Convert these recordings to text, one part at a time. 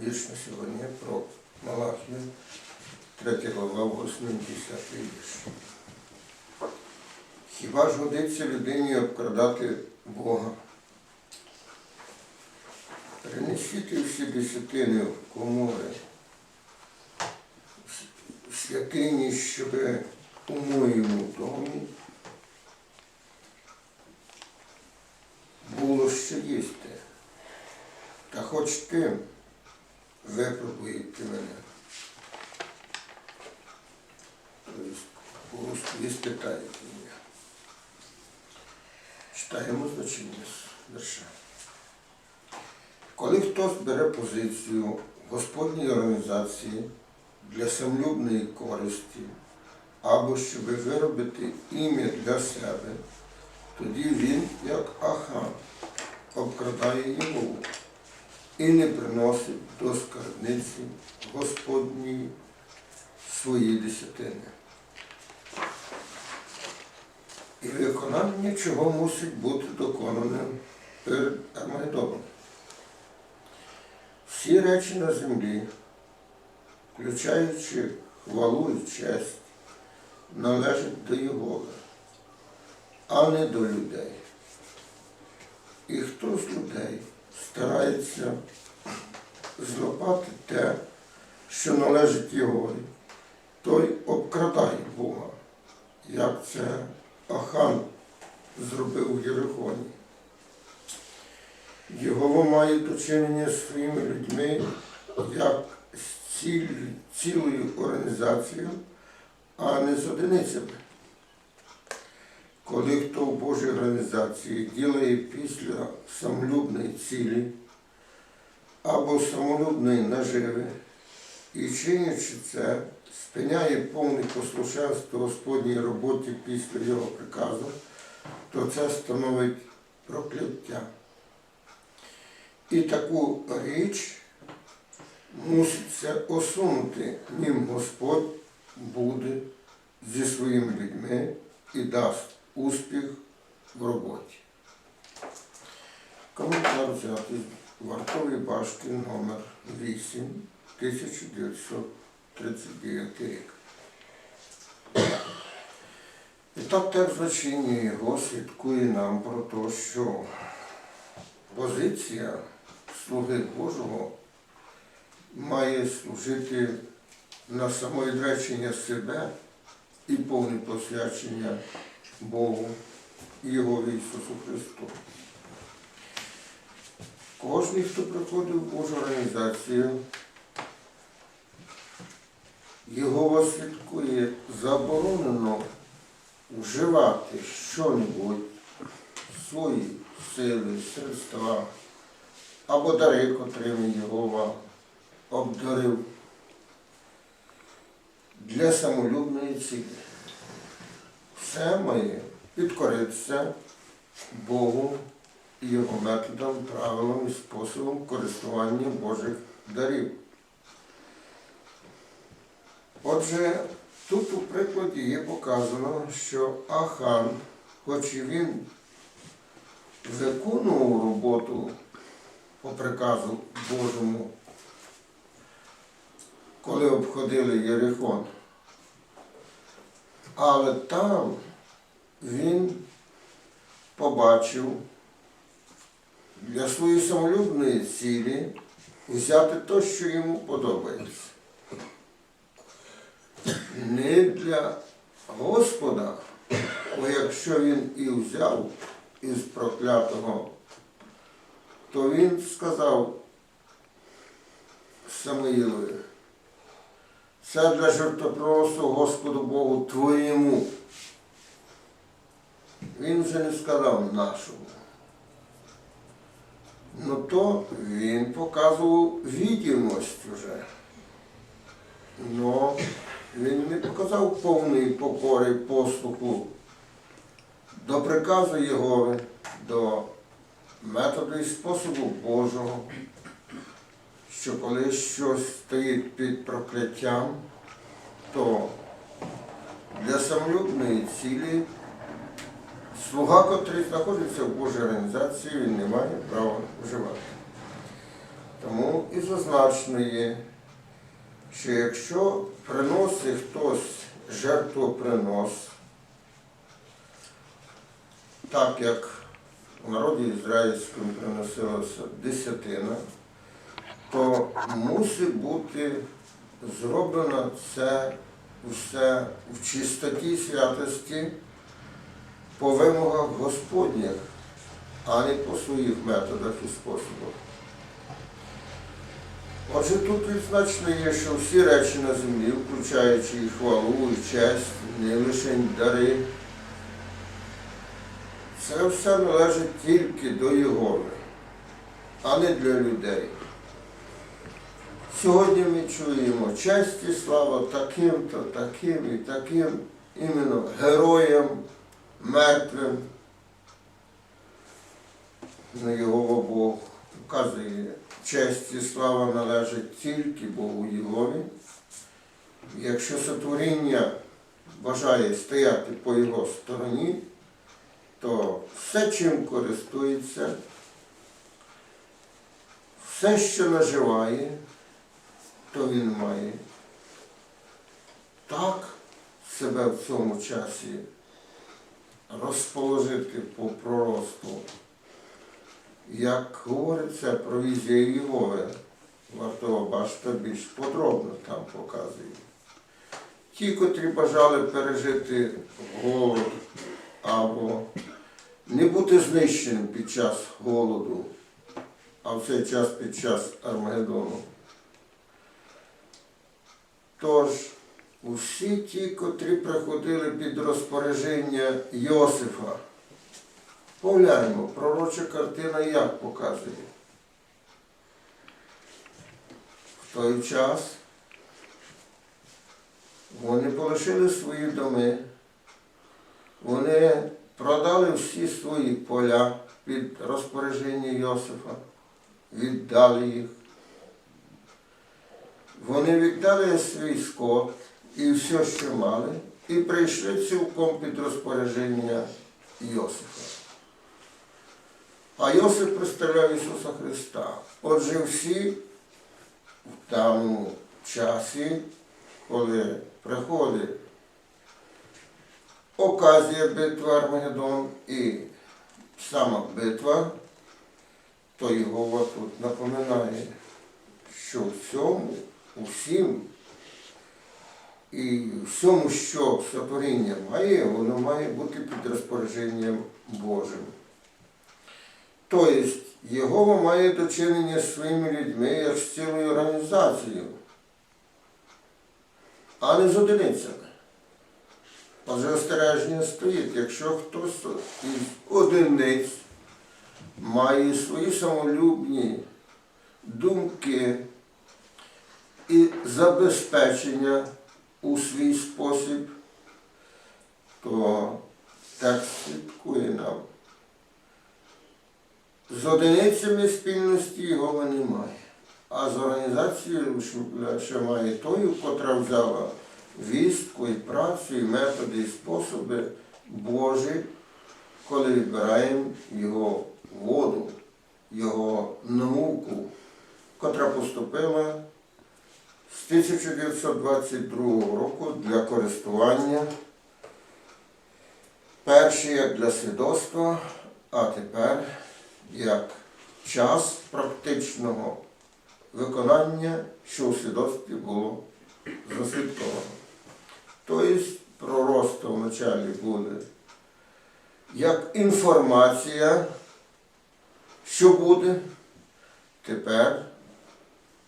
вірш на сьогодні про Малахію, 3 глава, 8 10 вірш. Хіба ж годиться людині обкрадати Бога? Перенесіть всі десятини в комори, в святині, щоб у моєму домі було що їсти. Та хоч тим випробуєте мене. Тобто, ви спитаєте мене. Читаємо значення верша. Коли хтось бере позицію в Господній організації для самолюбної користі або щоб виробити ім'я для себе, тоді він, як Ахан, обкрадає його і не приносить до скарбниці Господній свої десятини. І виконання чого мусить бути доконаним перед Армагеддоном. Всі речі на землі, включаючи хвалу і честь, належать до Його, а не до людей. І хто з людей старається злопати те, що належить Єгові, той обкрадає Бога, як це Ахан зробив у Єрихоні. Його має дочинення з своїми людьми як з цілою організацією, а не з одиницями. Коли хто в Божій організації ділає після самолюбної цілі або самолюбної наживи і чинячи це, спиняє повне послушенство Господній роботі після його приказу, то це становить прокляття. І таку річ муситься осунути, ним Господь буде зі своїми людьми і дасть успіх в роботі. Коментар взятий з вартової башти номер 8 1939 рік. І так текст значення його свідкує нам про те, що позиція слуги Божого має служити на самовідречення себе і повне посвячення Богу і Його Ісусу Христу. Кожен, хто приходить в Божу організацію, його освідкує заборонено вживати що-небудь, свої сили, средства або дари, котрими Єгова обдарив для самолюбної цілі. Все має підкоритися Богу і його методам, правилам і способом користування Божих дарів. Отже, тут у прикладі є показано, що Ахан, хоч і він виконував роботу по приказу Божому, коли обходили Єрихон, але там він побачив для своєї самолюбної цілі взяти те, що йому подобається. Не для Господа, бо якщо він і взяв із проклятого, то він сказав Самуїлові, це для жертвоприносу Господу Богу твоєму. Він вже не сказав нашому. Ну то він показував відомість вже. Но він не показав повної покори послуху до приказу Єгови, до методу і способу Божого, що коли щось стоїть під прокляттям, то для самолюбної цілі слуга, котрий знаходиться в Божій організації, він не має права вживати. Тому і зазначено є, що якщо приносить хтось жертвопринос, так як у народі ізраїльському приносилася десятина, то мусить бути зроблено це все в чистоті святості по вимогах Господніх, а не по своїх методах і способах. Отже, тут відзначено є, що всі речі на землі, включаючи і хвалу, і честь, не лише дари, це все належить тільки до Єгови, а не для людей. Сьогодні ми чуємо честь і слава таким-то, таким і таким, іменно героям, мертвим. На його Бог вказує, честь і слава належить тільки Богу Єгові. Якщо сотворіння бажає стояти по його стороні, то все, чим користується, все, що наживає, то він має так себе в цьому часі розположити по проросту, як говориться про візію Єгови, варто бачити більш подробно там показує. Ті, котрі бажали пережити голод або не бути знищеним під час голоду, а в цей час під час Армагеддону. Тож, усі ті, котрі приходили під розпорядження Йосифа, погляньмо, пророча картина як показує. В той час вони полишили свої доми, вони продали всі свої поля під розпорядження Йосифа, віддали їх. Вони віддали свій скот і все, що мали, і прийшли цілком під розпорядження Йосифа. А Йосиф представляв Ісуса Христа. Отже, всі в даному часі, коли приходить оказія битви Армагеддон і сама битва, то Єгова тут напоминає, що в цьому, усім і всьому, що сотворіння має, воно має бути під розпорядженням Божим. Тобто Єгова має дочинення з своїми людьми як з цілою організацією, а не з одиницями. Отже, остереження стоїть, якщо хтось із одиниць має свої самолюбні думки і забезпечення у свій спосіб, то так слідкує нам. З одиницями спільності його немає, а з організацією що має тою, котра взяла вістку і працю, і методи, і способи Божі, коли відбираємо його воду, його науку, котра поступила з 1922 року для користування. Перший як для свідоцтва, а тепер як час практичного виконання, що у свідоцтві було заслідковано. Тобто пророцтво вначалі буде як інформація, що буде, тепер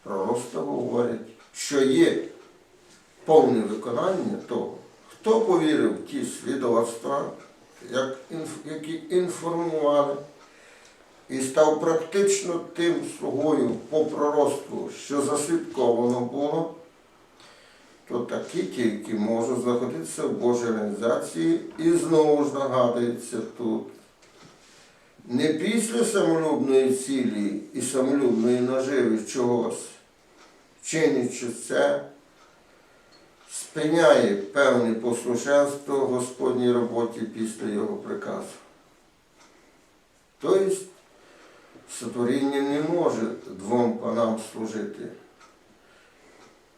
пророцтво говорить, що є повне виконання того, хто повірив в ті свідоцтва, як, які інформували, і став практично тим слугою по пророцтву, що заслідковано було, то такі тільки можуть знаходитися в Божій організації і знову ж нагадується тут. Не після самолюбної цілі і самолюбної наживи чогось, чинячи це, спиняє певне послушенство Господній роботі після його приказу. Тобто сотворіння не може двом панам служити.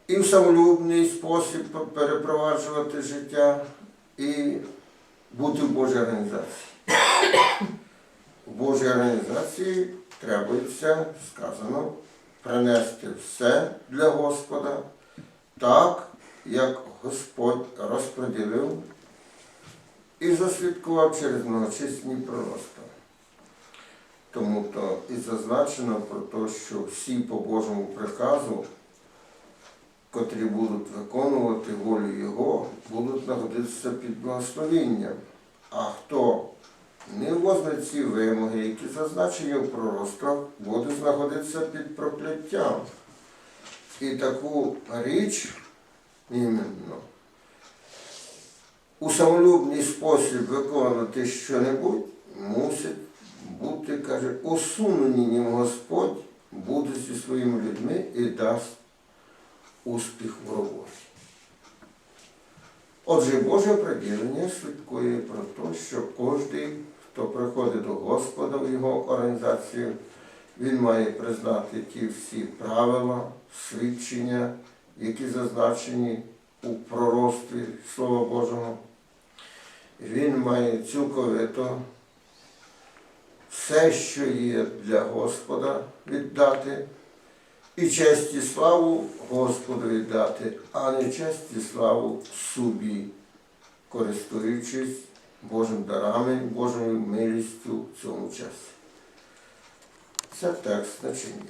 І в самолюбний спосіб перепроваджувати життя і бути в Божій організації. В Божій організації требується, сказано, принести все для Господа так, як Господь розподілив і засвідкував через многочисленні пророцтва. Тому то і зазначено про те, що всі по Божому приказу, котрі будуть виконувати волю Його, будуть знаходитися під благословенням. А хто не ці вимоги, які зазначені в пророцтвах, буде знаходитися під прокляттям. І таку річ іменно у самолюбний спосіб виконувати щонебудь мусить бути, каже, усунені ним Господь буде зі своїми людьми і дасть успіх в роботі. Отже, Боже приділення свідкує про те, що кожен, хто приходить до Господа в його організацію, він має признати ті всі правила, свідчення, які зазначені у пророцтві Слова Божого. Він має цілковито все, що є для Господа, віддати, і честь і славу Господу віддати, а не честь і славу собі, користуючись Божим дарами, Божою милістю в цьому часі. Це текст значення.